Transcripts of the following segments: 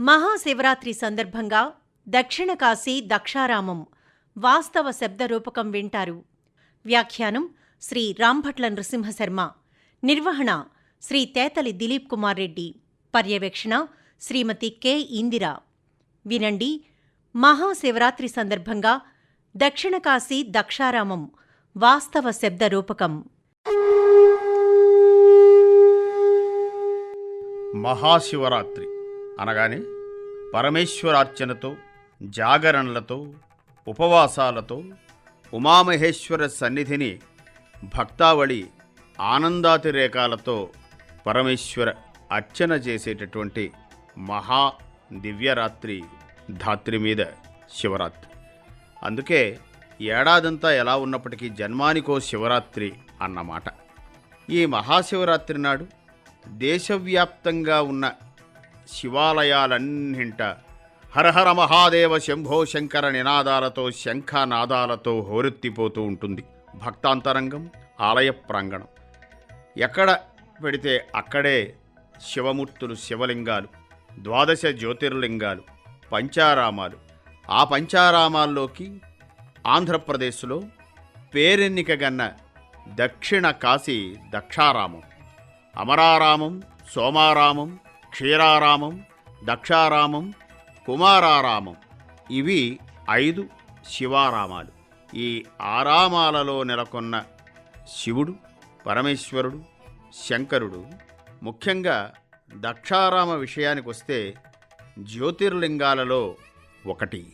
మహాశివరాత్రి సందర్భంగా దక్షిణ కాశీ దక్షారామం వాస్తవ శబ్ద రూపకం వింటారు. వ్యాఖ్యానం శ్రీ రాంభట్ల నృసింహశర్మ. నిర్వహణ శ్రీ తేతలి దిలీప్ కుమార్ రెడ్డి. పర్యవేక్షణ శ్రీమతి కె. ఇందిర. వినండి మహాశివరాత్రి సందర్భంగా దక్షిణ కాశీ దక్షారామం వాస్తవ శబ్ద రూపకం. మహాశివరాత్రి. అనగానే పరమేశ్వరార్చనతో జాగరణలతో ఉపవాసాలతో ఉమామహేశ్వర సన్నిధిని భక్తావళి ఆనందాతిరేకాలతో పరమేశ్వర అర్చన చేసేటటువంటి మహా దివ్యరాత్రి ధాత్రి మీద శివరాత్రి. అందుకే ఏడాదంతా ఎలా ఉన్నప్పటికీ జన్మానికో శివరాత్రి అన్నమాట. ఈ మహాశివరాత్రి నాడు దేశవ్యాప్తంగా ఉన్న శివాలయాలన్నింట హరహర మహాదేవ శంభో శంకర నినాదాలతో శంఖనాదాలతో హోరెత్తిపోతూ ఉంటుంది భక్తాంతరంగం ఆలయ ప్రాంగణం. ఎక్కడ పెడితే అక్కడే శివమూర్తులు శివలింగాలు ద్వాదశ జ్యోతిర్లింగాలు పంచారామాలు. ఆ పంచారామాల్లోకి ఆంధ్రప్రదేశ్లో పేరెన్నికగన్న దక్షిణ కాశీ దక్షారామం అమరారామం సోమారామం క్షీరారామం దక్షారామం కుమారారామం. ఇవి ఐదు శివారామాలు. ఈ ఆరామాలలో నెలకొన్న శివుడు పరమేశ్వరుడు శంకరుడు ముఖ్యంగా దక్షారామ విషయానికి వస్తే జ్యోతిర్లింగాలలో ఒకటి.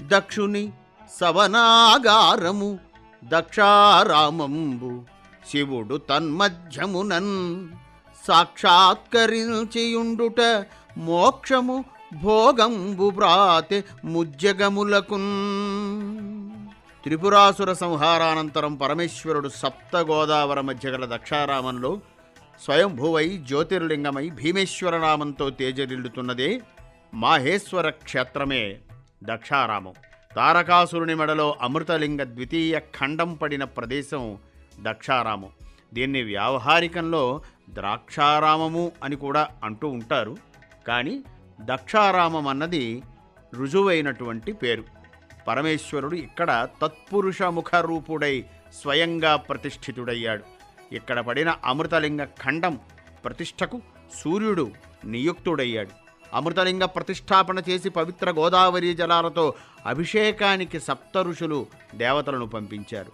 దక్షుని సవనాగారము దక్షారామంబు శివుడు తన్మధ్యమునన్. సాక్షాత్కరించియుండుట మోక్షము భోగంబు బ్రాతె ముజ్జగములకున్. త్రిపురాసుర సంహారానంతరం పరమేశ్వరుడు సప్త గోదావర మధ్య గల దక్షారామంలో స్వయంభువై జ్యోతిర్లింగమై భీమేశ్వర నామంతో తేజరిల్లుతున్నదే మాహేశ్వర క్షేత్రమే దక్షారామం. తారకాసురుని మెడలో అమృతలింగ ద్వితీయ ఖండం పడిన ప్రదేశం దక్షారామం. దీన్ని వ్యావహారికంలో ద్రాక్షారామము అని కూడా అంటూ ఉంటారు. కానీ దక్షారామం అన్నది రుజువైనటువంటి పేరు. పరమేశ్వరుడు ఇక్కడ తత్పురుష ముఖ రూపుడై స్వయంగా ప్రతిష్ఠితుడయ్యాడు. ఇక్కడ పడిన అమృతలింగ ఖండం ప్రతిష్టకు సూర్యుడు నియుక్తుడయ్యాడు. అమృతలింగ ప్రతిష్టాపన చేసి పవిత్ర గోదావరి జలాలతో అభిషేకానికి సప్త ఋషులు దేవతలను పంపించారు.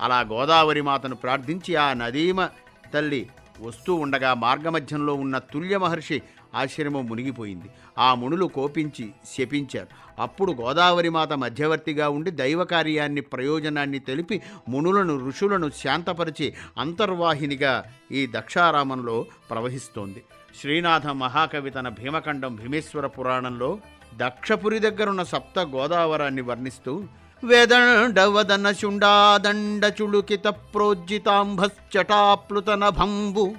అలా గోదావరి మాతను ప్రార్థించి ఆ నదీమ తల్లి వస్తూ ఉండగా మార్గమధ్యంలో ఉన్న తుల్య మహర్షి ఆశ్రమం మునిగిపోయింది. ఆ మునులు కోపించి శపించారు. అప్పుడు గోదావరి మాత మధ్యవర్తిగా ఉండి దైవ కార్యాన్ని ప్రయోజనాన్ని తెలిపి మునులను ఋషులను శాంతపరిచి అంతర్వాహినిగా ఈ దక్షారామంలో ప్రవహిస్తోంది. శ్రీనాథ మహాకవి తన భీమఖండం భీమేశ్వర పురాణంలో దక్షపురి దగ్గరున్న సప్త గోదావరాన్ని వర్ణిస్తూ వేదండవదన శుండాదండ చుళుకిత ప్రోజ్జితాంభశ్చటాప్లుత నభంబు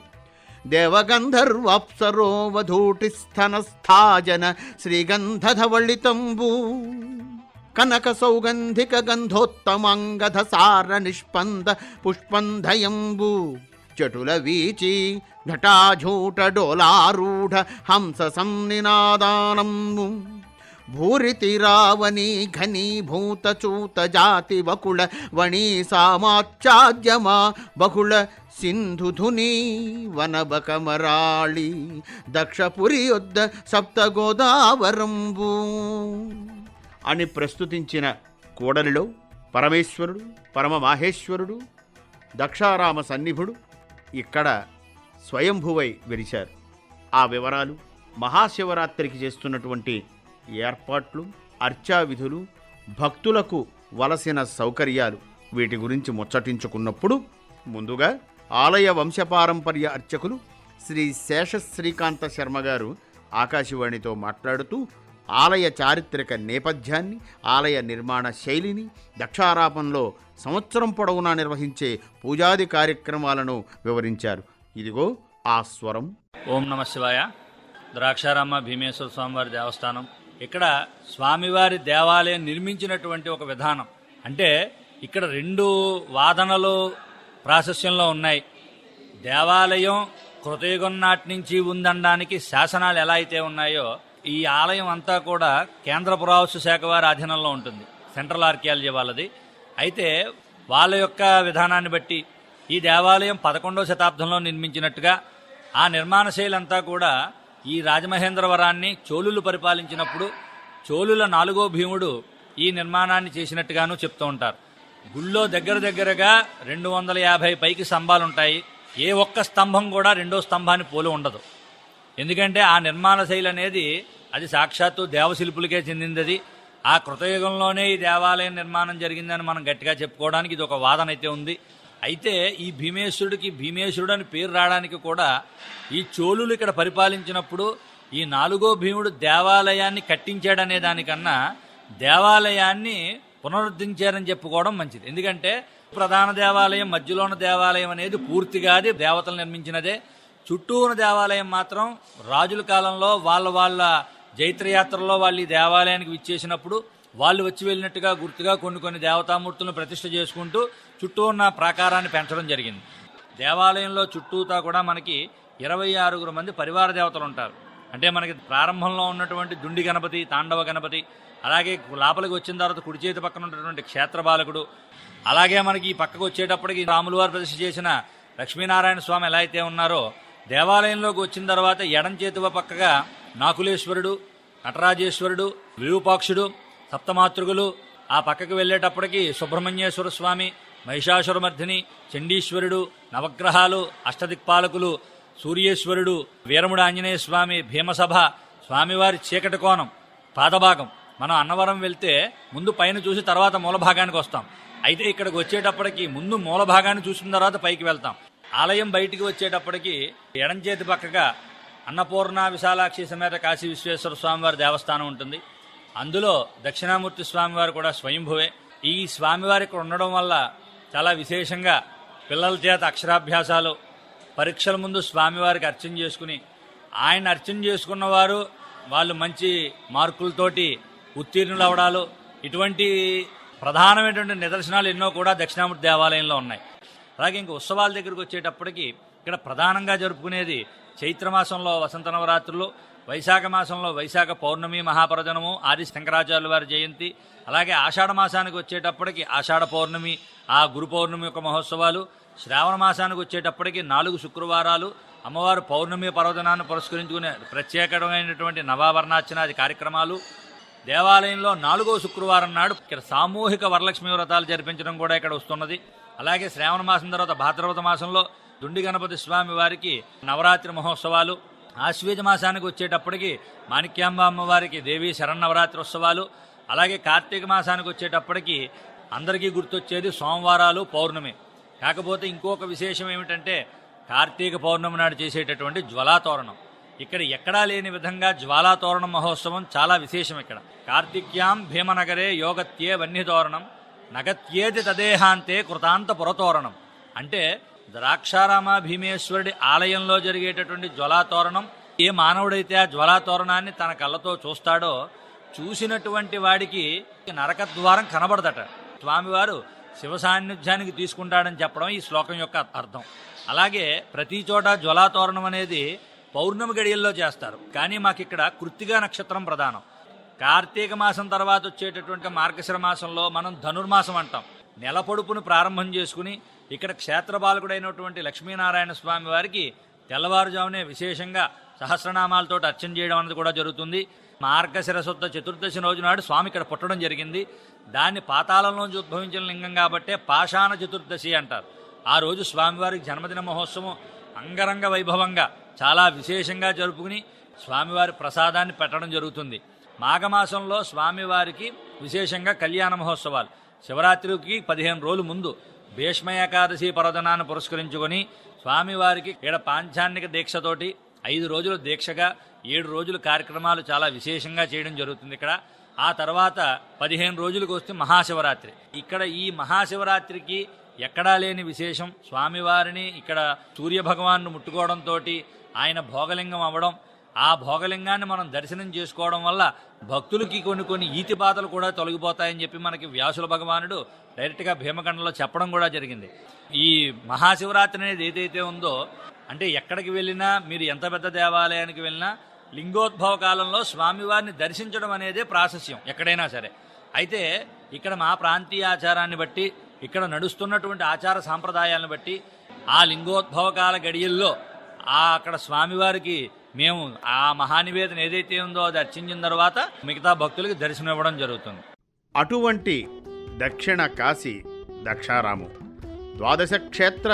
స్థనస్థాజన శ్రీగంధధవళితంబు. కనక సౌగంధిక గంధోత్తమాంగధ సార నిష్పంద పుష్పంధయంబు. చటుల వీచి ఘటాఝూట డోలారూఢ హంస సంనినాదానంబు భూరితిరావణి ఘనీభూతచూత జాతి వకుళ వణీ సామాచ్యాద్యమా బహుళ సింధుధుని వనబకమరాళి దక్షపురి యుద్ధ సప్త అని ప్రస్తుతించిన కూడలిలో పరమేశ్వరుడు పరమ మాహేశ్వరుడు దక్షారామ సన్నిభుడు ఇక్కడ స్వయంభువై వెలిశారు ఆ వివరాలు మహాశివరాత్రికి చేస్తున్నటువంటి ఏర్పాట్లు అర్చా విధులు భక్తులకు వలసిన సౌకర్యాలు వీటి గురించి ముచ్చటించుకున్నప్పుడు ముందుగా ఆలయ వంశపారంపర్య అర్చకులు శ్రీ శేష శ్రీకాంత శర్మ గారు ఆకాశవాణితో మాట్లాడుతూ ఆలయ చారిత్రక నేపథ్యాన్ని ఆలయ నిర్మాణ శైలిని దక్షారాపంలో సంవత్సరం పొడవునా నిర్వహించే పూజాది కార్యక్రమాలను వివరించారు. ఇదిగో ఆ స్వరం. ఓం నమ శివాయ. ద్రాక్షారామ భీమేశ్వర స్వామివారి దేవస్థానం. ఇక్కడ స్వామివారి దేవాలయం నిర్మించినటువంటి ఒక విధానం. అంటే ఇక్కడ రెండు వాదనలు ప్రాశస్యంలో ఉన్నాయి. దేవాలయం కృతయుగం నాటి నుంచి ఉందనడానికి శాసనాలు ఎలా అయితే ఉన్నాయో ఈ ఆలయం అంతా కూడా కేంద్ర పురావస్తు శాఖ వారి అధీనంలో ఉంటుంది. సెంట్రల్ ఆర్కియాలజీ వాళ్ళది. అయితే వాళ్ళ యొక్క విధానాన్ని బట్టి ఈ దేవాలయం పదకొండవ శతాబ్దంలో నిర్మించినట్టుగా ఆ నిర్మాణ శైలి అంతా కూడా ఈ రాజమహేంద్రవరాన్ని చోళులు పరిపాలించినప్పుడు చోళుల నాలుగో భీముడు ఈ నిర్మాణాన్ని చేసినట్టుగాను చెప్తూ ఉంటారు. గుళ్ళో దగ్గర దగ్గరగా రెండు వందల యాభై పైకి స్తంభాలుంటాయి. ఏ ఒక్క స్తంభం కూడా రెండో స్తంభాన్ని పోలి ఉండదు. ఎందుకంటే ఆ నిర్మాణ శైలి అనేది అది సాక్షాత్తు దేవశిల్పులకే చెందింది అది ఆ కృతయుగంలోనే ఈ దేవాలయం నిర్మాణం జరిగిందని మనం గట్టిగా చెప్పుకోవడానికి ఇది ఒక వాదన అయితే ఉంది. అయితే ఈ భీమేశ్వరుడికి భీమేశ్వరుడు అని పేరు రావడానికి కూడా ఈ చోళులు ఇక్కడ పరిపాలించినప్పుడు ఈ నాలుగో భీముడు దేవాలయాన్ని కట్టించాడనే దానికన్నా దేవాలయాన్ని పునరుద్ధరించారని చెప్పుకోవడం మంచిది. ఎందుకంటే ప్రధాన దేవాలయం మధ్యలో ఉన్న దేవాలయం అనేది పూర్తిగా అది దేవతలు నిర్మించినదే. చుట్టూ ఉన్న దేవాలయం మాత్రం రాజుల కాలంలో వాళ్ళ వాళ్ళ జైత్రయాత్రలో వాళ్ళు ఈ దేవాలయానికి విచ్చేసినప్పుడు వాళ్ళు వచ్చి వెళ్ళినట్టుగా గుర్తుగా కొన్ని కొన్ని దేవతామూర్తులను ప్రతిష్ఠ చేసుకుంటూ చుట్టూ ఉన్న ప్రాకారాన్ని పెంచడం జరిగింది. దేవాలయంలో చుట్టూతా కూడా మనకి ఇరవై ఆరుగురు మంది పరివార దేవతలు ఉంటారు. అంటే మనకి ప్రారంభంలో ఉన్నటువంటి దుండి గణపతి తాండవ గణపతి అలాగే లోపలికి వచ్చిన తర్వాత కుడి చేతి పక్కన ఉన్నటువంటి క్షేత్ర బాలకుడు అలాగే మనకి ఈ పక్కకు వచ్చేటప్పటికి రాములు వారు ప్రతిష్ఠ చేసిన లక్ష్మీనారాయణ స్వామి ఎలా అయితే ఉన్నారో దేవాలయంలోకి వచ్చిన తర్వాత ఎడం చేతి పక్కగా నాకులేశ్వరుడు నటరాజేశ్వరుడు విరూపాక్షుడు సప్తమాతృగులు ఆ పక్కకు వెళ్ళేటప్పటికి సుబ్రహ్మణ్యేశ్వర స్వామి మహిషాసురమర్ధిని చండీశ్వరుడు నవగ్రహాలు అష్టదిక్పాలకులు సూర్యేశ్వరుడు వీరముడు ఆంజనేయ స్వామి భీమసభ స్వామివారి చీకటి కోణం పాదభాగం. మనం అన్నవరం వెళ్తే ముందు పైన చూసి తర్వాత మూలభాగానికి వస్తాం. అయితే ఇక్కడికి వచ్చేటప్పటికి ముందు మూలభాగాన్ని చూసిన తర్వాత పైకి వెళ్తాం. ఆలయం బయటికి వచ్చేటప్పటికి ఎడంచేతి పక్కగా అన్నపూర్ణ విశాలాక్షి సమేత కాశీ విశ్వేశ్వర స్వామివారి దేవస్థానం ఉంటుంది. అందులో దక్షిణామూర్తి స్వామివారు కూడా స్వయంభువే. ఈ స్వామివారి ఇక్కడ ఉండడం వల్ల చాలా విశేషంగా పిల్లల చేత అక్షరాభ్యాసాలు పరీక్షల ముందు స్వామివారికి అర్చన చేసుకుని ఆయన అర్చన చేసుకున్నవారు వాళ్ళు మంచి మార్కులతోటి ఉత్తీర్ణులు అవడాలు ఇటువంటి ప్రధానమైనటువంటి నిదర్శనాలు ఎన్నో కూడా దక్షిణామూర్తి దేవాలయంలో ఉన్నాయి. అలాగే ఇంక ఉత్సవాల దగ్గరికి వచ్చేటప్పటికి ఇక్కడ ప్రధానంగా జరుపుకునేది చైత్రమాసంలో వసంత నవరాత్రులు వైశాఖ మాసంలో వైశాఖ పౌర్ణమి మహాపరజనము ఆది శంకరాచార్యుల వారి జయంతి అలాగే ఆషాఢ మాసానికి వచ్చేటప్పటికి ఆషాఢ పౌర్ణమి ఆ గురు పౌర్ణమి యొక్క మహోత్సవాలు శ్రావణ మాసానికి వచ్చేటప్పటికి నాలుగు శుక్రవారాలు అమ్మవారు పౌర్ణమి పర్వదనాన్ని పురస్కరించుకునే ప్రత్యేకమైనటువంటి నవాభరణార్చనాది కార్యక్రమాలు దేవాలయంలో నాలుగో శుక్రవారం నాడు ఇక్కడ సామూహిక వరలక్ష్మి వ్రతాలు జరిపించడం కూడా ఇక్కడ వస్తున్నది. అలాగే శ్రావణ మాసం తర్వాత భాద్రపద మాసంలో దుండి గణపతి స్వామి వారికి నవరాత్రి మహోత్సవాలు ఆశ్వేజ మాసానికి వచ్చేటప్పటికి మాణిక్యాంబ అమ్మవారికి దేవీ శరన్నవరాత్రి ఉత్సవాలు అలాగే కార్తీక మాసానికి వచ్చేటప్పటికి అందరికీ గుర్తొచ్చేది సోమవారాలు పౌర్ణమి. కాకపోతే ఇంకొక విశేషం ఏమిటంటే కార్తీక పౌర్ణమి నాడు చేసేటటువంటి జ్వలాతోరణం. ఇక్కడ ఎక్కడా లేని విధంగా జ్వాలాతోరణం మహోత్సవం చాలా విశేషం ఇక్కడ. కార్తిక్యాం భీమనగరే యోగత్యే వన్యతోరణం నగత్యేది తదేహాంతే కృతాంత పురతోరణం అంటే ద్రాక్షారామ భీమేశ్వరుడి ఆలయంలో జరిగేటటువంటి జ్వలాతోరణం ఏ మానవుడైతే ఆ జ్వలాతోరణాన్ని తన కళ్ళతో చూస్తాడో చూసినటువంటి వాడికి నరక ద్వారం కనబడదట. స్వామివారు శివ సాన్నిధ్యానికి తీసుకుంటాడని చెప్పడం ఈ శ్లోకం యొక్క అర్థం. అలాగే ప్రతి చోట జ్వలాతోరణం అనేది పౌర్ణమి గడియల్లో చేస్తారు. కానీ మాకు ఇక్కడ కృత్తిగా నక్షత్రం ప్రధానం. కార్తీక మాసం తర్వాత వచ్చేటటువంటి మార్గశిర మాసంలో మనం ధనుర్మాసం అంటాం. నెల పొడుపును ప్రారంభం చేసుకుని ఇక్కడ క్షేత్రపాలకుడైనటువంటి లక్ష్మీనారాయణ స్వామి వారికి తెల్లవారుజామునే విశేషంగా సహస్రనామాలతో అర్చన చేయడం అనేది కూడా జరుగుతుంది. మార్గశిర చతుర్దశి రోజు నాడు స్వామి ఇక్కడ పుట్టడం జరిగింది. దాన్ని పాతాళంలోంచి ఉద్భవించిన లింగం కాబట్టే పాషాణ చతుర్దశి అంటారు. ఆ రోజు స్వామివారికి జన్మదిన మహోత్సవం అంగరంగ వైభవంగా చాలా విశేషంగా జరుపుకుని స్వామివారి ప్రసాదాన్ని పెట్టడం జరుగుతుంది. మాఘమాసంలో స్వామివారికి విశేషంగా కళ్యాణ మహోత్సవాలు. శివరాత్రికి పదిహేను రోజులు ముందు భీష్మ ఏకాదశి పర్వదనాన్ని పురస్కరించుకొని స్వామివారికి ఇక్కడ పాంచాన్నిక దీక్షతోటి ఐదు రోజులు దీక్షగా ఏడు రోజులు కార్యక్రమాలు చాలా విశేషంగా చేయడం జరుగుతుంది ఇక్కడ. ఆ తర్వాత పదిహేను రోజులకు వస్తే మహాశివరాత్రి. ఇక్కడ ఈ మహాశివరాత్రికి ఎక్కడా లేని విశేషం స్వామివారిని ఇక్కడ సూర్య భగవాన్ను ముట్టుకోవడంతో ఆయన భోగలింగం అవ్వడం ఆ భోగలింగాన్ని మనం దర్శనం చేసుకోవడం వల్ల భక్తులకి కొన్ని కొన్ని ఈతి బాధలు కూడా తొలగిపోతాయని చెప్పి మనకి వ్యాసుల భగవానుడు డైరెక్ట్గా భీమఖండంలో చెప్పడం కూడా జరిగింది. ఈ మహాశివరాత్రి అనేది ఏదైతే ఉందో అంటే ఎక్కడికి వెళ్ళినా మీరు ఎంత పెద్ద దేవాలయానికి వెళ్ళినా లింగోద్భవ కాలంలో స్వామివారిని దర్శించడం అనేదే ప్రాశస్యం ఎక్కడైనా సరే. అయితే ఇక్కడ మా ప్రాంతీయ ఆచారాన్ని బట్టి ఇక్కడ నడుస్తున్నటువంటి ఆచార సాంప్రదాయాలను బట్టి ఆ లింగోద్భవ కాల గడియల్లో ఆ అక్కడ స్వామివారికి మేము ఆ మహానివేదన ఏదైతే ఉందో అది అర్చించిన తర్వాత మిగతా భక్తులకి దర్శనం ఇవ్వడం జరుగుతుంది. అటువంటి దక్షిణ కాశీ దక్షారాము ద్వాదశ క్షేత్ర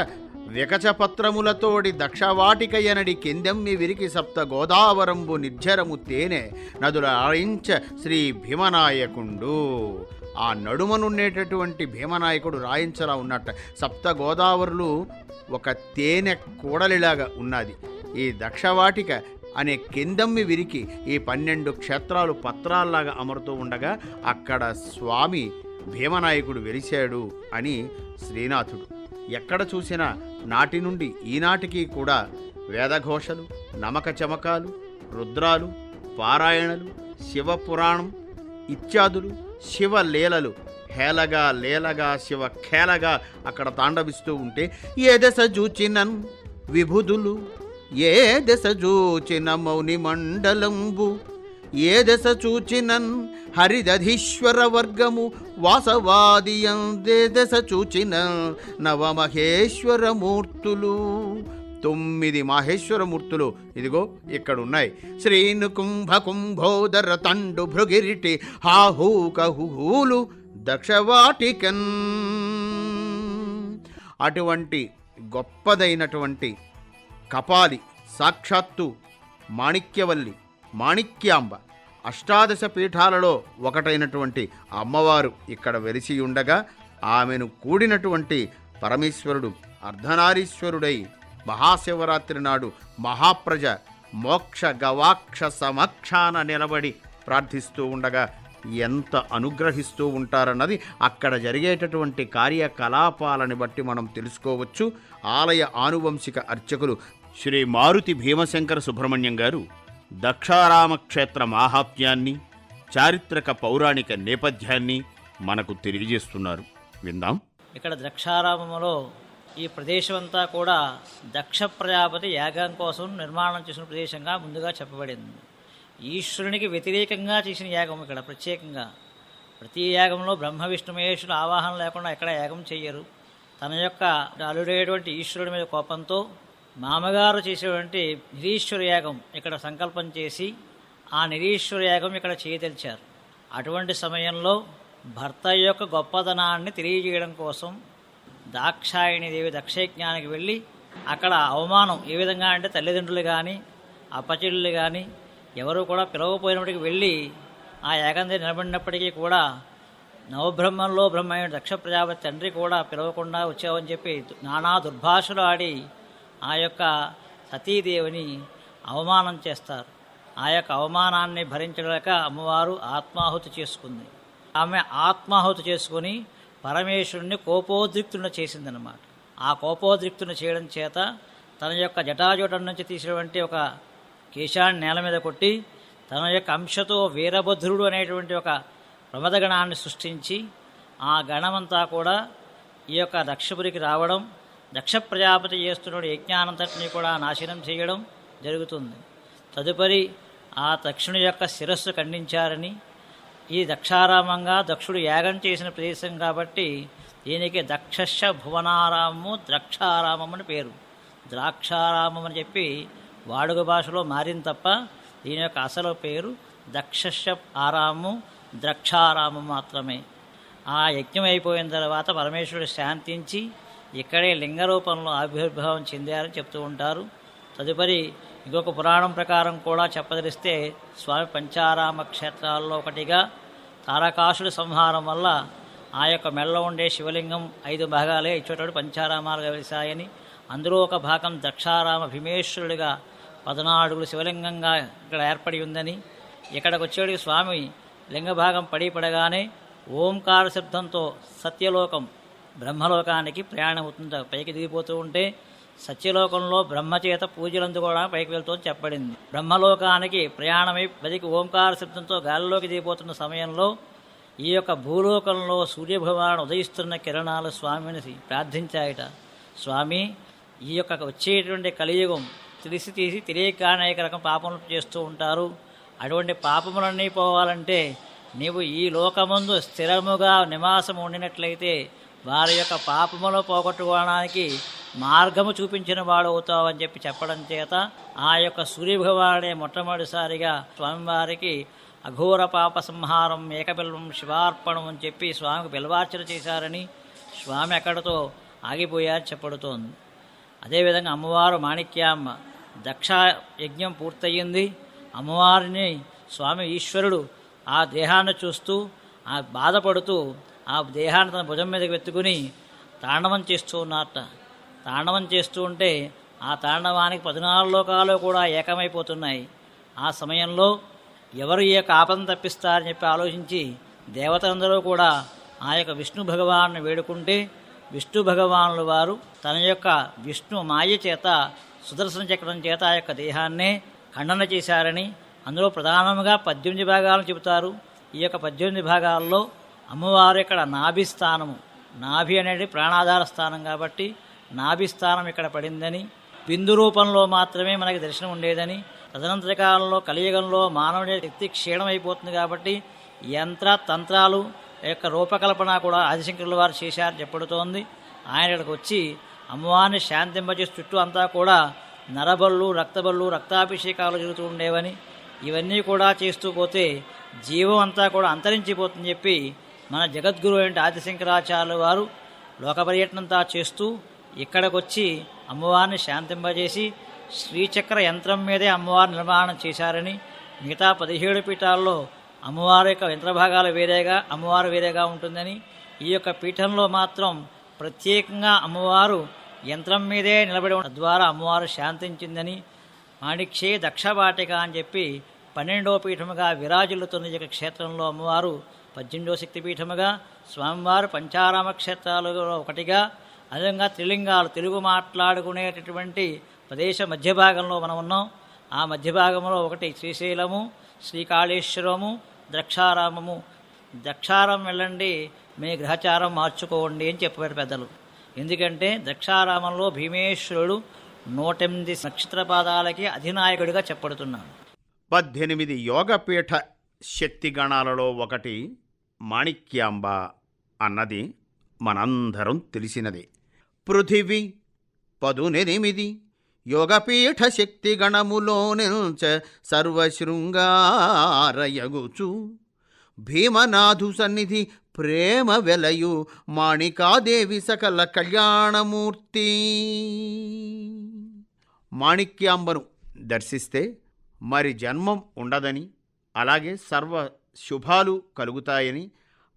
వికచపత్రములతోడి దక్షవాటికయనడి కిందెమ్మి విరికి సప్త గోదావరంబు నిర్జరము తేనె నదుల ఆరించ శ్రీ భీమనాయకుండు. ఆ నడుమనుండేటటువంటి భీమనాయకుడు రాయించలా ఉన్నట్ట. సప్త గోదావరులు ఒక తేనె కూడలిలాగా ఉన్నది. ఈ దక్షవాటిక అనే కిందమ్మి విరికి ఈ పన్నెండు క్షేత్రాలు పత్రాల్లాగా అమరుతూ ఉండగా అక్కడ స్వామి భీమనాయకుడు వెలిశాడు అని శ్రీనాథుడు. ఎక్కడ చూసినా నాటి నుండి ఈనాటికి కూడా వేదఘోషలు నమక చమకాలు రుద్రాలు పారాయణలు శివపురాణం ఇత్యాదులు శివ లీలలు. హేలగా లేలగా శివ ఖేలగా అక్కడ తాండవిస్తూ ఉంటే ఏ దశ చూచినన్ విభుదులు? ఏ దశ చూచిన మౌని మండలంబు? ఏ దశ చూచినన్ హరిదధీశ్వర వర్గము? వాసవాదియందే దశ చూచిన నవమహేశ్వర మూర్తులు? తొమ్మిది మాహేశ్వరమూర్తులు ఇదిగో ఇక్కడ ఉన్నాయి శ్రీను కుంభ కుంభోదర తండు భృగిరిటి హాహూకహూలు దక్షవాటికన్. అటువంటి గొప్పదైనటువంటి కపాలి సాక్షాత్తు మాణిక్యవల్లి మాణిక్యాంబ అష్టాదశ పీఠాలలో ఒకటైనటువంటి అమ్మవారు ఇక్కడ వెలిసి ఉండగా ఆమెను కూడినటువంటి పరమేశ్వరుడు అర్ధనారీశ్వరుడై మహాశివరాత్రి నాడు మహాప్రజ మోక్ష గవాక్ష సమక్షాన నిలబడి ప్రార్థిస్తూ ఉండగా ఎంత అనుగ్రహిస్తూ ఉంటారన్నది అక్కడ జరిగేటటువంటి కార్యకలాపాలను బట్టి మనం తెలుసుకోవచ్చు. ఆలయ ఆనువంశిక అర్చకులు శ్రీ మారుతి భీమశంకర సుబ్రహ్మణ్యం గారు దక్షారామ క్షేత్ర మాహాత్మ్యాన్ని చారిత్రక పౌరాణిక నేపథ్యాన్ని మనకు తెలియజేస్తున్నారు. విందాం. ఇక్కడ ద్రక్షారామములో ఈ ప్రదేశం అంతా కూడా దక్ష ప్రజాపతి యాగం కోసం నిర్మాణం చేసిన ప్రదేశంగా ముందుగా చెప్పబడింది. ఈశ్వరునికి వ్యతిరేకంగా చేసిన యాగం ఇక్కడ ప్రత్యేకంగా. ప్రతి యాగంలో బ్రహ్మ విష్ణు మహేశ్వరుల ఆవాహన లేకుండా ఎక్కడ యాగం చెయ్యరు తన యొక్క అలుడేటువంటి ఈశ్వరుడి మీద కోపంతో మామగారు చేసేటువంటి నిరీశ్వర యాగం ఇక్కడ సంకల్పం చేసి ఆ నిరీశ్వర యాగం ఇక్కడ చేయదలిచారు అటువంటి సమయంలో భర్త యొక్క గొప్పతనాన్ని తెలియజేయడం కోసం దేవి దక్షయజ్ఞానికి వెళ్ళి అక్కడ అవమానం ఏ విధంగా అంటే తల్లిదండ్రులు కానీ అప్పచెల్లులు కానీ ఎవరు కూడా పిలవపోయినప్పటికీ వెళ్ళి ఆ యాగం నిలబడినప్పటికీ కూడా నవబ్రహ్మంలో బ్రహ్మమైన దక్ష ప్రజాపతి తండ్రి కూడా పిలవకుండా వచ్చావని చెప్పి నానా దుర్భాషలు ఆడి ఆ యొక్క సతీదేవిని అవమానం చేస్తారు. ఆ యొక్క అవమానాన్ని భరించలేక అమ్మవారు ఆత్మాహుతి చేసుకుంది. ఆమె ఆత్మాహుతి చేసుకుని పరమేశ్వరుణ్ణి కోపోద్రిక్తులను చేసిందనమాట ఆ కోపోద్రిక్తులను చేయడం చేత తన యొక్క జటాజుటం నుంచి తీసినటువంటి ఒక కేశాన్ని నేల మీద కొట్టి తన యొక్క అంశతో వీరభద్రుడు అనేటువంటి ఒక ప్రమదగణాన్ని సృష్టించి ఆ గణమంతా కూడా ఈ యొక్క దక్షపురికి రావడం దక్ష ప్రజాపతి చేస్తున్న యజ్ఞానంతటిని కూడా నాశనం చేయడం జరుగుతుంది. తదుపరి ఆ దక్షుని యొక్క శిరస్సు ఖండించారని ఈ దక్షారామంగా దక్షుడు యాగం చేసిన ప్రదేశం కాబట్టి దీనికి దక్షశ భువనారామము ద్రాక్షారామం అని పేరు. ద్రాక్షారామం అని చెప్పి వాడుక భాషలో మారింది తప్ప దీని యొక్క అసలు పేరు దక్షశ ఆరామము ద్రాక్షారామం మాత్రమే. ఆ యజ్ఞం అయిపోయిన తర్వాత పరమేశ్వరుడు శాంతించి ఇక్కడే లింగ రూపంలో ఆవిర్భావం చెందారని చెప్తూ ఉంటారు. తదుపరి ఇంకొక పురాణం ప్రకారం కూడా చెప్పదలిస్తే స్వామి పంచారామ క్షేత్రాల్లో ఒకటిగా తారకాసుడి సంహారం వల్ల ఆ యొక్క మెల్ల ఉండే శివలింగం ఐదు భాగాలే ఇచ్చేటప్పుడు పంచారామాలుగా వెలిశాయని అందులో ఒక భాగం దక్షారామ భీమేశ్వరుడిగా పదనాడుగులు శివలింగంగా ఇక్కడ ఏర్పడి ఉందని ఇక్కడికి వచ్చేటికి స్వామి లింగ భాగం పడి పడగానే ఓంకార శబ్దంతో సత్యలోకం బ్రహ్మలోకానికి ప్రయాణం అవుతుంది పైకి దిగిపోతూ ఉంటే సత్యలోకంలో బ్రహ్మచేత పూజలందుకోవడానికి పైకి వెళ్తూ చెప్పబడింది. బ్రహ్మలోకానికి ప్రయాణమై పదికి ఓంకార శబ్దంతో గాలిలోకి దిగిపోతున్న సమయంలో ఈ యొక్క భూలోకంలో సూర్యభగవాను ఉదయిస్తున్న కిరణాలు స్వామిని ప్రార్థించాయట. స్వామి ఈ యొక్క వచ్చేటువంటి కలియుగం తెలిసి తీసి తెలియక అనేక రకం పాపములు చేస్తూ ఉంటారు. అటువంటి పాపములన్నీ పోవాలంటే నీవు ఈ లోకమందు స్థిరముగా నివాసం ఉండినట్లయితే వారి యొక్క పాపములు పోగొట్టుకోవడానికి మార్గము చూపించిన వాడు అవుతావని చెప్పి చెప్పడం చేత ఆ యొక్క సూర్యభగవానే మొట్టమొదటిసారిగా స్వామివారికి అఘోర పాప సంహారం ఏకబిల్వం శివార్పణం అని చెప్పి స్వామికి బిల్వార్చన చేశారని స్వామి అక్కడతో ఆగిపోయారు చెప్పడుతోంది అదేవిధంగా అమ్మవారు మాణిక్యామ్మ దక్ష యజ్ఞం పూర్తయింది. అమ్మవారిని స్వామి ఈశ్వరుడు ఆ దేహాన్ని చూస్తూ ఆ బాధపడుతూ ఆ దేహాన్ని తన భుజం మీదకి వెత్తుకుని తాండవం చేస్తూ ఉన్నారట. తాండవం చేస్తూ ఉంటే ఆ తాండవానికి పద్నాలుగు లోకాలు కూడా ఏకమైపోతున్నాయి. ఆ సమయంలో ఎవరు ఈ యొక్క ఆపదను తప్పిస్తారని చెప్పి ఆలోచించి దేవతలందరూ కూడా ఆ యొక్క విష్ణు భగవాన్ని వేడుకుంటే విష్ణు భగవానుల వారు తన యొక్క విష్ణు మాయ చేత సుదర్శన చక్రం చేత ఆ యొక్క దేహాన్నే ఖండన చేశారని అందులో ప్రధానంగా పద్దెనిమిది భాగాలను చెబుతారు. ఈ యొక్క పద్దెనిమిది భాగాల్లో అమ్మవారు ఇక్కడ నాభి స్థానము నాభి అనేది ప్రాణాధార స్థానం కాబట్టి నాభిస్థానం ఇక్కడ పడిందని బిందు రూపంలో మాత్రమే మనకి దర్శనం ఉండేదని తదనంతర కాలంలో కలియుగంలో మానవుడి శక్తి క్షీణమైపోతుంది కాబట్టి యంత్ర తంత్రాలు యొక్క రూపకల్పన కూడా ఆదిశంకరుల వారు చేశారు చెప్పడుతోంది ఆయన ఇక్కడికి వచ్చి అమ్మవారిని శాంతింపజేసి చుట్టూ అంతా కూడా నరబళ్ళు రక్తబళ్ళు రక్తాభిషేకాలు జరుగుతూ ఉండేవని ఇవన్నీ కూడా చేస్తూ పోతే జీవం అంతా కూడా అంతరించిపోతుందని చెప్పి మన జగద్గురు అంటే ఆదిశంకరాచార్యుల వారు లోక పర్యటనంతా చేస్తూ ఇక్కడికొచ్చి అమ్మవారిని శాంతింపజేసి శ్రీచక్ర యంత్రం మీదే అమ్మవారి నిర్మాణం చేశారని మిగతా పదిహేడు పీఠాల్లో అమ్మవారి యొక్క యంత్రభాగాలు వేరేగా అమ్మవారు వేరేగా ఉంటుందని ఈ యొక్క పీఠంలో మాత్రం ప్రత్యేకంగా అమ్మవారు యంత్రం మీదే నిలబడి తద్వారా ద్వారా అమ్మవారు శాంతించిందని మాణిక్షే దక్షవాటిక అని చెప్పి పన్నెండవ పీఠముగా విరాజులుతున్న యొక్క క్షేత్రంలో అమ్మవారు పద్దెనిమిదవ శక్తిపీఠముగా స్వామివారు పంచారామ క్షేత్రాలలో ఒకటిగా అదేవిధంగా త్రిలింగాలు తెలుగు మాట్లాడుకునేటటువంటి ప్రదేశ మధ్య భాగంలో మనం ఉన్నాం. ఆ మధ్య భాగంలో ఒకటి శ్రీశైలము శ్రీకాళేశ్వరము ద్రక్షారామము. ద్రక్షారామం వెళ్ళండి మీ గ్రహచారం మార్చుకోండి అని చెప్పారు పెద్దలు. ఎందుకంటే ద్రక్షారామంలో భీమేశ్వరుడు నూటెనిమిది నక్షత్ర పాదాలకి అధినాయకుడిగా చెప్పబడుతున్నాడు. పద్దెనిమిది యోగపీఠ శక్తి గణాలలో ఒకటి మాణిక్యాంబ అన్నది మనందరం తెలిసినది. పృథివి పదునెనిమిది యోగపీఠ శక్తి గణములో నిల్చ సర్వశృంగారయగుచు. భీమనాథు సన్నిధి ప్రేమ వెలయు మాణికాదేవి సకల కళ్యాణమూర్తి. మాణిక్యాంబను దర్శిస్తే మరి జన్మం ఉండదని అలాగే సర్వ శుభాలు కలుగుతాయని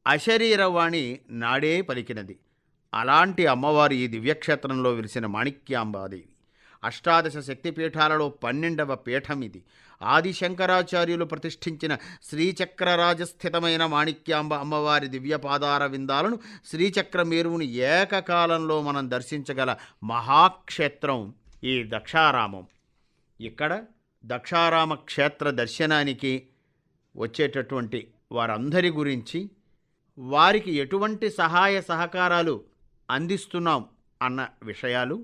అశరీరవాణి నాడే పలికినది. అలాంటి అమ్మవారు ఈ దివ్యక్షేత్రంలో విరిసిన మాణిక్యాంబాదేవి. అష్టాదశ శక్తిపీఠాలలో పన్నెండవ పీఠం ఇది. ఆదిశంకరాచార్యులు ప్రతిష్ఠించిన శ్రీచక్రరాజస్థితమైన మాణిక్యాంబ అమ్మవారి దివ్యపాదార విందాలను శ్రీచక్ర మేరువుని ఏకకాలంలో మనం దర్శించగల మహాక్షేత్రం ఈ దక్షారామం. ఇక్కడ దక్షారామ క్షేత్ర దర్శనానికి వచ్చేటటువంటి వారందరి గురించి వారికి ఎటువంటి సహాయ సహకారాలు అందిస్తున్నాం అన్న విషయాలు.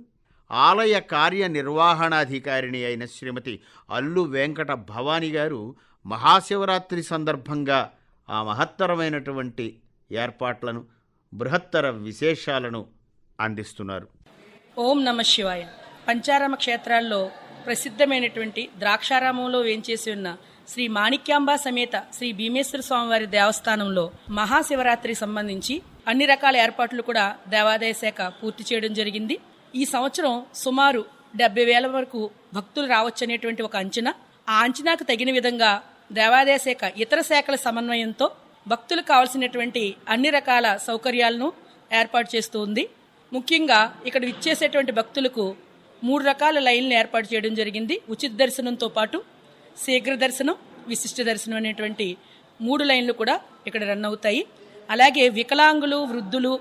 ఆలయ కార్యనిర్వహణాధికారిణి అయిన శ్రీమతి అల్లు వెంకట భవాని గారు మహాశివరాత్రి సందర్భంగా ఆ మహత్తరమైనటువంటి ఏర్పాట్లను బృహత్తర విశేషాలను అందిస్తున్నారు. ఓం నమ శివాయ. పంచారామ క్షేత్రాల్లో ప్రసిద్ధమైనటువంటి ద్రాక్షారామంలో వేంచేసి ఉన్న శ్రీ మాణిక్యాంబ సమేత శ్రీ భీమేశ్వర స్వామివారి దేవస్థానంలో మహాశివరాత్రి సంబంధించి అన్ని రకాల ఏర్పాట్లు కూడా దేవాదాయ శాఖ పూర్తి చేయడం జరిగింది. ఈ సంవత్సరం సుమారు డెబ్బై వేల వరకు భక్తులు రావచ్చనేటువంటి ఒక అంచనా. ఆ అంచనాకు తగిన విధంగా దేవాదాయ శాఖ ఇతర శాఖల సమన్వయంతో భక్తులకు కావాల్సినటువంటి అన్ని రకాల సౌకర్యాలను ఏర్పాటు చేస్తూ ఉంది. ముఖ్యంగా ఇక్కడ విచ్చేసేటువంటి భక్తులకు మూడు రకాల లైన్లు ఏర్పాటు చేయడం జరిగింది. ఉచిత దర్శనంతో పాటు శీఘ్ర దర్శనం విశిష్ట దర్శనం అనేటువంటి మూడు లైన్లు కూడా ఇక్కడ రన్ అవుతాయి. అలాగే వికలాంగులు వృద్ధులు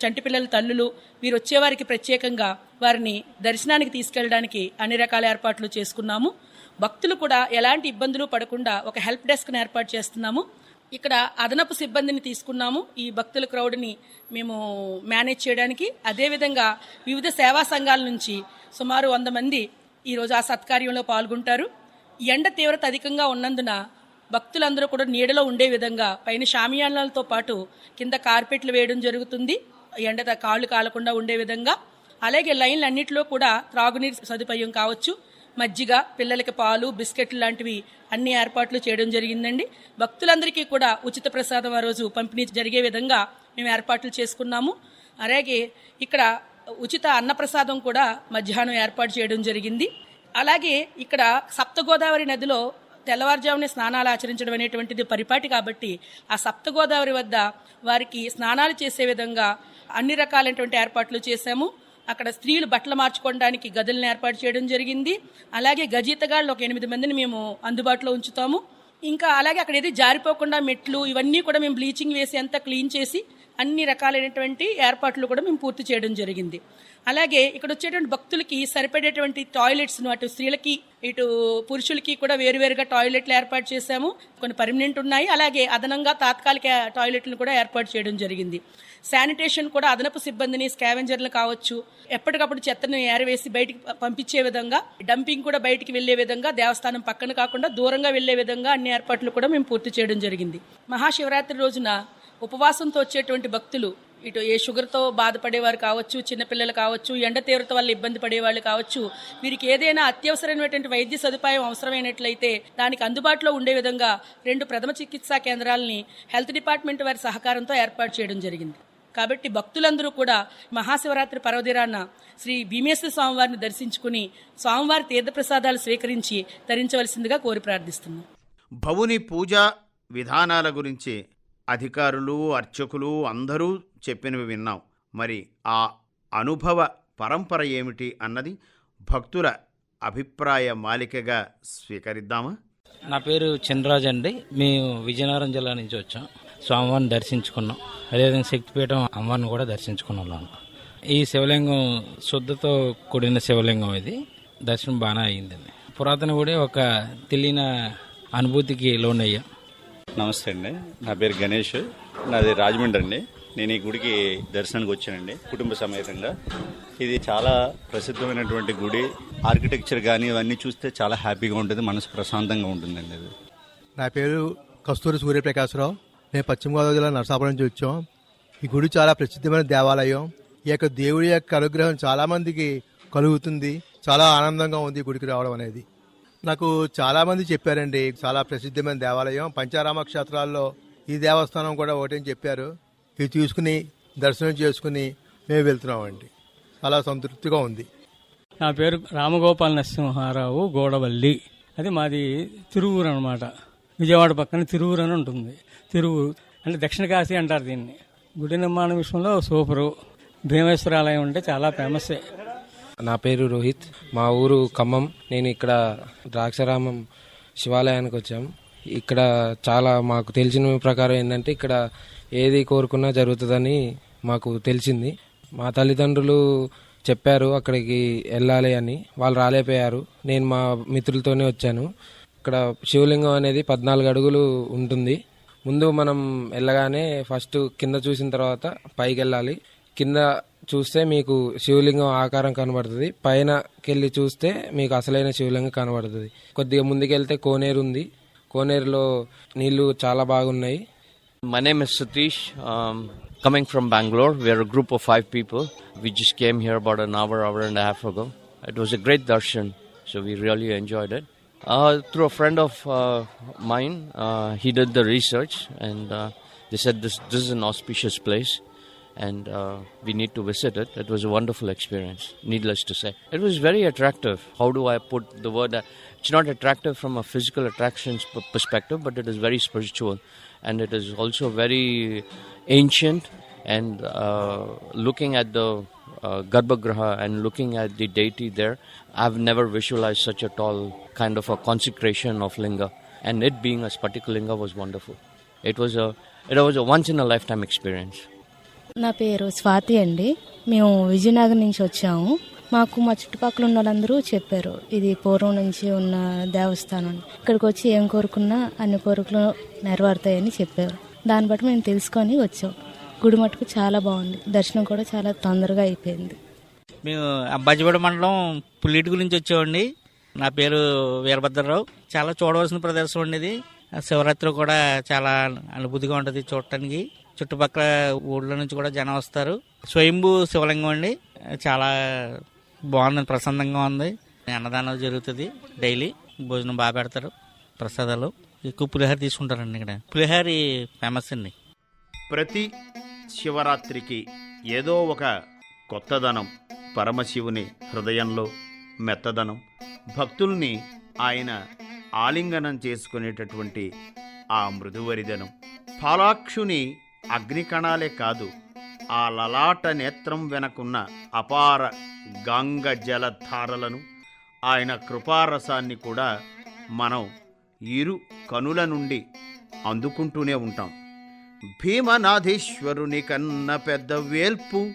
చంటిపిల్లల తల్లులు వీరు వచ్చేవారికి ప్రత్యేకంగా వారిని దర్శనానికి తీసుకెళ్ళడానికి అన్ని రకాల ఏర్పాట్లు చేసుకున్నాము. భక్తులు కూడా ఎలాంటి ఇబ్బందులు పడకుండా ఒక హెల్ప్ డెస్క్ను ఏర్పాటు చేస్తున్నాము. ఇక్కడ అదనపు సిబ్బందిని తీసుకున్నాము. ఈ భక్తుల క్రౌడ్ని మేము మేనేజ్ చేయడానికి. అదేవిధంగా వివిధ సేవా సంఘాల నుంచి సుమారు వంద మంది ఈరోజు ఆ సత్కార్యంలో పాల్గొంటారు. ఎండ తీవ్రత అధికంగా ఉన్నందున భక్తులందరూ కూడా నీడలో ఉండే విధంగా పైన షామియానాలతో పాటు కింద కార్పెట్లు వేయడం జరుగుతుంది. ఎండ కాళ్ళు కాలకుండా ఉండే విధంగా. అలాగే లైన్లు అన్నింటిలో కూడా త్రాగునీరు సదుపాయం కావచ్చు. మజ్జిగ పిల్లలకి పాలు బిస్కెట్లు లాంటివి అన్ని ఏర్పాట్లు చేయడం జరిగిందండి. భక్తులందరికీ కూడా ఉచిత ప్రసాదం ఆ రోజు పంపిణీ జరిగే విధంగా మేము ఏర్పాట్లు చేసుకున్నాము. అలాగే ఇక్కడ ఉచిత అన్నప్రసాదం కూడా మధ్యాహ్నం ఏర్పాటు చేయడం జరిగింది. అలాగే ఇక్కడ సప్తగోదావరి నదిలో తెల్లవారుజామునే స్నానాలు ఆచరించడం అనేటువంటిది పరిపాటి కాబట్టి ఆ సప్తగోదావరి వద్ద వారికి స్నానాలు చేసే విధంగా అన్ని రకాలైనటువంటి ఏర్పాట్లు చేశాము. అక్కడ స్త్రీలు బట్టలు మార్చుకోవడానికి గదులను ఏర్పాటు చేయడం జరిగింది. అలాగే గజీతగాళ్ళు ఒక ఎనిమిది మందిని మేము అందుబాటులో ఉంచుతాము. ఇంకా అలాగే అక్కడ ఏది జారిపోకుండా మెట్లు ఇవన్నీ కూడా మేము బ్లీచింగ్ వేసి అంతా క్లీన్ చేసి అన్ని రకాలైనటువంటి ఏర్పాట్లు కూడా మేము పూర్తి చేయడం జరిగింది. అలాగే ఇక్కడ వచ్చేటువంటి భక్తులకి సరిపడేటువంటి టాయిలెట్స్ అటు స్త్రీలకి ఇటు పురుషులకి కూడా వేరువేరుగా టాయిలెట్లు ఏర్పాటు చేశాము. కొన్ని పర్మనెంట్ ఉన్నాయి. అలాగే అదనంగా తాత్కాలిక టాయిలెట్లను కూడా ఏర్పాటు చేయడం జరిగింది. శానిటేషన్ కూడా అదనపు సిబ్బందిని స్కావెంజర్లు కావచ్చు ఎప్పటికప్పుడు చెత్తను ఏరవేసి బయటికి పంపించే విధంగా డంపింగ్ కూడా బయటికి వెళ్ళే విధంగా దేవస్థానం పక్కన కాకుండా దూరంగా వెళ్ళే విధంగా అన్ని ఏర్పాట్లు కూడా మేము పూర్తి చేయడం జరిగింది. మహాశివరాత్రి రోజున ఉపవాసంతో వచ్చేటువంటి భక్తులు ఇటు ఏ షుగర్తో బాధపడేవారు కావచ్చు చిన్నపిల్లలు కావచ్చు ఎండ తీవ్రత వల్ల ఇబ్బంది పడేవాళ్ళు కావచ్చు వీరికి ఏదైనా అత్యవసరమైనటువంటి వైద్య సదుపాయం అవసరమైనట్లయితే దానికి అందుబాటులో ఉండే విధంగా రెండు ప్రథమ చికిత్సా కేంద్రాలని హెల్త్ డిపార్ట్మెంట్ వారి సహకారంతో ఏర్పాటు చేయడం జరిగింది. కాబట్టి భక్తులందరూ కూడా మహాశివరాత్రి పర్వదిరాన శ్రీ భీమేశ్వర స్వామివారిని దర్శించుకుని స్వామివారి తీర్థప్రసాదాలు స్వీకరించి ధరించవలసిందిగా కోరి ప్రార్థిస్తున్నాం. భవుని పూజా విధానాల గురించి అధికారులు అర్చకులు అందరూ చెప్పినవి విన్నాం. మరి ఆ అనుభవ పరంపర ఏమిటి అన్నది భక్తుల అభిప్రాయ మాలికగా స్వీకరిద్దామా? నా పేరు చంద్రరాజ్ అండి. మేము విజయనగరం జిల్లా నుంచి వచ్చాం. స్వామివారిని దర్శించుకున్నాం. అదేవిధంగా శక్తిపీఠం అమ్మవారిని కూడా దర్శించుకున్నాం ఈ శివలింగం శుద్ధతో కూడిన శివలింగం ఇది. దర్శనం బాగానే అయ్యిందండి పురాతన గుడి ఒక తెలియని అనుభూతికి లోనయ్యా. నమస్తే అండి. నా పేరు గణేష్. నాది రాజమండ్రి అండి. నేను ఈ గుడికి దర్శనానికి వచ్చానండి కుటుంబ సమేతంగా. ఇది చాలా ప్రసిద్ధమైనటువంటి గుడి. ఆర్కిటెక్చర్ కానీ ఇవన్నీ చూస్తే చాలా హ్యాపీగా ఉంటుంది మనసు ప్రశాంతంగా ఉంటుందండి అది. నా పేరు కస్తూరి సూర్యప్రకాశ్రావు. నేను పశ్చిమ గోదావరి జిల్లా నరసాపురం నుంచి వచ్చాం. ఈ గుడి చాలా ప్రసిద్ధమైన దేవాలయం. ఈ యొక్క దేవుడి యొక్క అనుగ్రహం చాలామందికి కలుగుతుంది. చాలా ఆనందంగా ఉంది గుడికి రావడం అనేది. నాకు చాలామంది చెప్పారండి చాలా ప్రసిద్ధమైన దేవాలయం. పంచారామ క్షేత్రాల్లో ఈ దేవస్థానం కూడా ఒకటని చెప్పారు. ఇది చూసుకుని దర్శనం చేసుకుని మేము వెళ్తున్నామండి. చాలా సంతృప్తిగా ఉంది. నా పేరు రామగోపాల నరసింహారావు గోడవల్లి. అది మాది తిరువూరు అనమాట విజయవాడ పక్కన తిరువూరు అని ఉంటుంది. తిరువూరు అంటే దక్షిణ కాశీ అంటారు దీన్ని. గుడి నిర్మాణం విషయంలో సూపరు. భీమేశ్వర ఆలయం అంటే చాలా ఫేమస్సే నా పేరు రోహిత్. మా ఊరు ఖమ్మం. నేను ఇక్కడ ద్రాక్షారామం శివాలయానికి వచ్చాం. ఇక్కడ చాలా మాకు తెలిసిన ప్రకారం ఏంటంటే ఇక్కడ ఏది కోరుకున్నా జరుగుతుందని మాకు తెలిసింది. మా తల్లిదండ్రులు చెప్పారు అక్కడికి వెళ్ళాలి అని. వాళ్ళు రాలేకపోయారు. నేను మా మిత్రులతోనే వచ్చాను. ఇక్కడ శివలింగం అనేది పద్నాలుగు అడుగులు ఉంటుంది. ముందు మనం వెళ్ళగానే ఫస్ట్ కింద చూసిన తర్వాత పైకి వెళ్ళాలి. కింద చూస్తే మీకు శివలింగం ఆకారం కనబడుతుంది. పైనకెళ్ళి చూస్తే మీకు అసలైన శివలింగం కనబడుతుంది. కొద్దిగా ముందుకెళ్తే కోనేరు ఉంది. కోనేరులో నీళ్ళు చాలా బాగున్నాయి My name is Satish. Um, coming from Bangalore, we are a group of five people. We just came here about an hour, hour and a half ago. It was a great darshan, so we really enjoyed it. Uh, through a friend of uh, mine, uh, he did the research, and uh, they said this this is an auspicious place, and uh, we need to visit it. It was a wonderful experience, needless to say. It was very attractive. How do I put the word? It's not attractive from a physical attractions perspective, but it is very spiritual, and it is also very ancient. And uh, looking at the uh, Garbhagraha and looking at the deity there, I've never visualized such a tall kind of a consecration of linga. And it being a Spatika linga was wonderful. It was a it was a once in a lifetime experience. నా పేరు స్వాతి అండి. మేము విజయనగరం నుంచి వచ్చాము. మాకు మా చుట్టుపక్కల ఉన్న వాళ్ళందరూ చెప్పారు ఇది పూర్వం నుంచి ఉన్న దేవస్థానం. ఇక్కడికి వచ్చి ఏం కోరుకున్నా అన్ని కోరికలు నెరవేరుతాయని చెప్పారు. దాన్ని బట్టి మేము తెలుసుకొని వచ్చాం. గుడి మటుకు చాలా బాగుంది. దర్శనం కూడా చాలా తొందరగా అయిపోయింది. మేము అబ్బాజిగూడ మండలం పుల్లిటి నుంచి వచ్చామండి. నా పేరు వీరభద్రరావు. చాలా చూడవలసిన ప్రదేశం ఉండేది శివరాత్రి కూడా చాలా అనుభూతిగా ఉంటుంది చూడటానికి. చుట్టుపక్కల ఊళ్ళ నుంచి కూడా జనం వస్తారు. స్వయంభూ శివలింగం అండి. చాలా బాగుంది ప్రశాంతంగా ఉంది. అన్నదానం జరుగుతుంది డైలీ. భోజనం బాగా పెడతారు ప్రసాదాలు. ఎక్కువ పులిహార తీసుకుంటారండి ఇక్కడ. పులిహారి ఫేమస్ అండి. ప్రతి శివరాత్రికి ఏదో ఒక కొత్తదనం పరమశివుని హృదయంలో మెత్తదనం భక్తుల్ని ఆయన ఆలింగనం చేసుకునేటటువంటి ఆ మృదువరిదనం. పాలాక్షుని అగ్నికణాలే కాదు ఆ లలాట నేత్రం వెనకున్న అపార గంగ జలధారలను ఆయన కృపారసాన్ని కూడా మనం ఇరు కనుల నుండి అందుకుంటూనే ఉంటాం. భీమనాథేశ్వరుని కన్న పెద్ద వేల్పు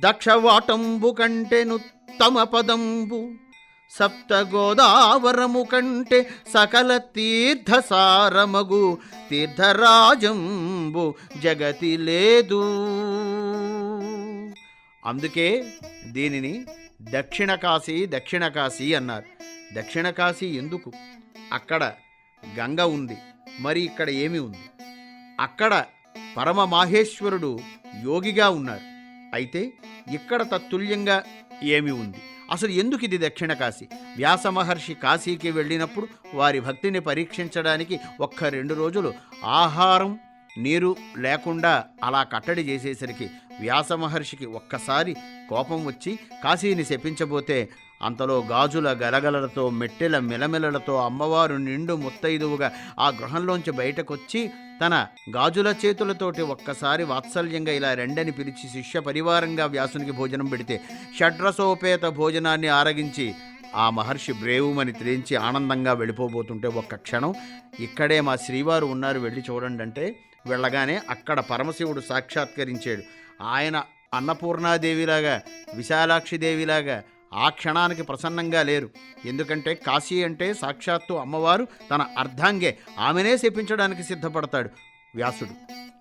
దక్షవాటంబు కంటెను తమ పదంబు సప్త గోదావరము కంటే సకల తీర్థసారమగు తీర్థరాజంబు జగతి లేదు. అందుకే దీనిని దక్షిణ కాశీ దక్షిణ కాశీ అన్నారు. దక్షిణ కాశీ ఎందుకు? అక్కడ గంగ ఉంది మరి ఇక్కడ ఏమి ఉంది? అక్కడ పరమ మాహేశ్వరుడు యోగిగా ఉన్నారు. అయితే ఇక్కడ తత్తుల్యంగా ఏమి ఉంది? అసలు ఎందుకు ఇది దక్షిణ కాశీ? వ్యాస మహర్షి కాశీకి వెళ్ళినప్పుడు వారి భక్తిని పరీక్షించడానికి ఒక్క రెండు రోజులు ఆహారం నీరు లేకుండా అలా కట్టడి చేసేసరికి వ్యాస మహర్షికి ఒక్కసారి కోపం వచ్చి కాశీని శపించబోతే అంతలో గాజుల గలగలలతో మెట్టెల మెలమెలలతో అమ్మవారు నిండు ముత్తైదువుగా ఆ గృహంలోంచి బయటకొచ్చి తన గాజుల చేతులతోటి ఒక్కసారి వాత్సల్యంగా ఇలా రెండని పిలిచి శిష్య పరివారంగా వ్యాసునికి భోజనం పెడితే షడ్రసోపేత భోజనాన్ని ఆరగించి ఆ మహర్షి బ్రేవుమని త్రేంచి ఆనందంగా వెళ్ళిపోబోతుంటే ఒక్క క్షణం ఇక్కడే మా శ్రీవారు ఉన్నారు వెళ్ళి చూడండి అంటే వెళ్ళగానే అక్కడ పరమశివుడు సాక్షాత్కరించాడు. ఆయన అన్నపూర్ణాదేవిలాగా విశాలాక్షిదేవిలాగా ఆ క్షణానికి ప్రసన్నంగా లేరు. ఎందుకంటే కాశీ అంటే సాక్షాత్తు అమ్మవారు తన అర్ధాంగే ఆమెనే శపించడానికి సిద్ధపడతాడు. వ్యాసుడు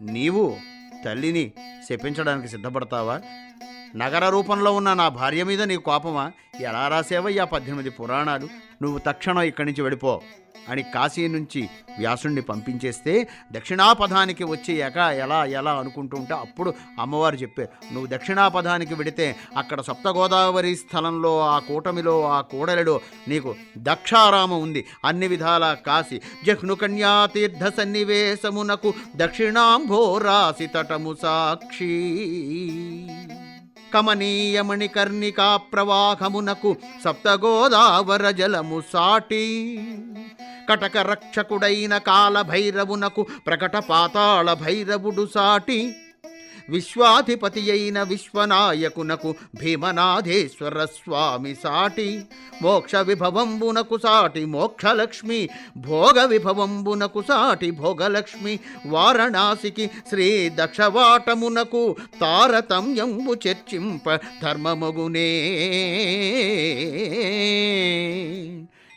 నీవు తల్లిని శపించడానికి సిద్ధపడతావా? నగర రూపంలో ఉన్న నా భార్య మీద నీ కోపమా? ఎలా రాసేవయ్యా పద్దెనిమిది పురాణాలు? నువ్వు తక్షణం ఇక్కడి నుంచి వెళ్ళిపో. అని కాశీ నుంచి వ్యాసుణ్ణి పంపించేస్తే దక్షిణాపథానికి వచ్చేయాక ఎక ఎలా ఎలా అనుకుంటూ ఉంటే అప్పుడు అమ్మవారు చెప్పారు నువ్వు దక్షిణాపథానికి వెడితే అక్కడ సప్తగోదావరి స్థలంలో ఆ కూటమిలో ఆ కూడలిలో నీకు దక్షారామం ఉంది. అన్ని విధాల కాశీ. జహ్ను కన్యాతీర్థ సన్నివేశమునకు దక్షిణాంభోరాసి తటము సాక్షి. కమనీయమణి కర్ణికా ప్రవాహమునకు సప్తగోదావర జలము సాటి. కటక రక్షకుడైన కాలభైరవునకు ప్రకట పాతాళ భైరవుడు సాటి. విశ్వాధిపతి అయిన విశ్వనాయకునకు భీమనాథేశ్వర స్వామి సాటి. మోక్ష విభవంబునకు సాటి మోక్షలక్ష్మి భోగ విభవంబునకు సాటి భోగలక్ష్మి. వారణాసికి శ్రీ దక్షవాటమునకు తారతమ్యంబు చర్చింప ధర్మమగునే.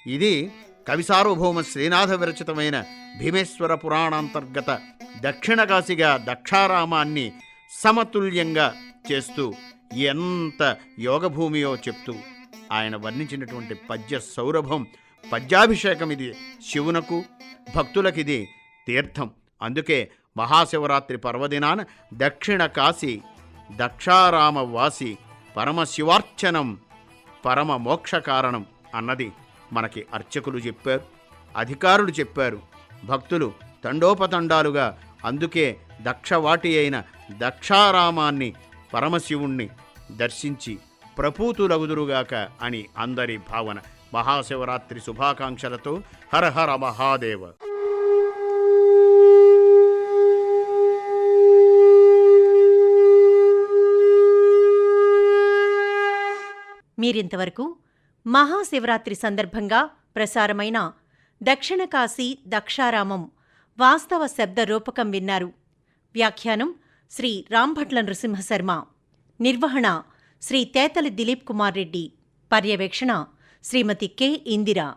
ఇది కవి సార్వభౌమ శ్రీనాథ విరచితమైన భీమేశ్వర పురాణాంతర్గత దక్షిణ కాశీగా దక్షారామాన్ని సమతుల్యంగా చేస్తూ ఎంత యోగభూమియో చెప్తూ ఆయన వర్ణించినటువంటి పద్య సౌరభం పద్యాభిషేకం ఇది శివునకు భక్తులకిది తీర్థం. అందుకే మహాశివరాత్రి పర్వదినాన దక్షిణ కాశీ దక్షారామ వాసి పరమశివార్చనం పరమ మోక్ష కారణం అన్నది. మనకి అర్చకులు చెప్పారు అధికారులు చెప్పారు భక్తులు తండోపతండాలుగా అందుకే దక్షవాటి అయిన దక్షారామాన్ని పరమశివుణ్ణి దర్శించి ప్రపూతులగుదురుగాక అని అందరి భావన. మహాశివరాత్రి శుభాకాంక్షలతో హర హర మహాదేవ. మీరింతవరకు మహాశివరాత్రి సందర్భంగా ప్రసారమైన దక్షిణ కాశీ దక్షారామం వాస్తవ శబ్ద రూపకం విన్నారు. వ్యాఖ్యానం శ్రీ రాంభట్ల నృసింహశర్మ. నిర్వహణ శ్రీ తేతలి దిలీప్ కుమార్ రెడ్డి. పర్యవేక్షణ శ్రీమతి కె ఇందిరా.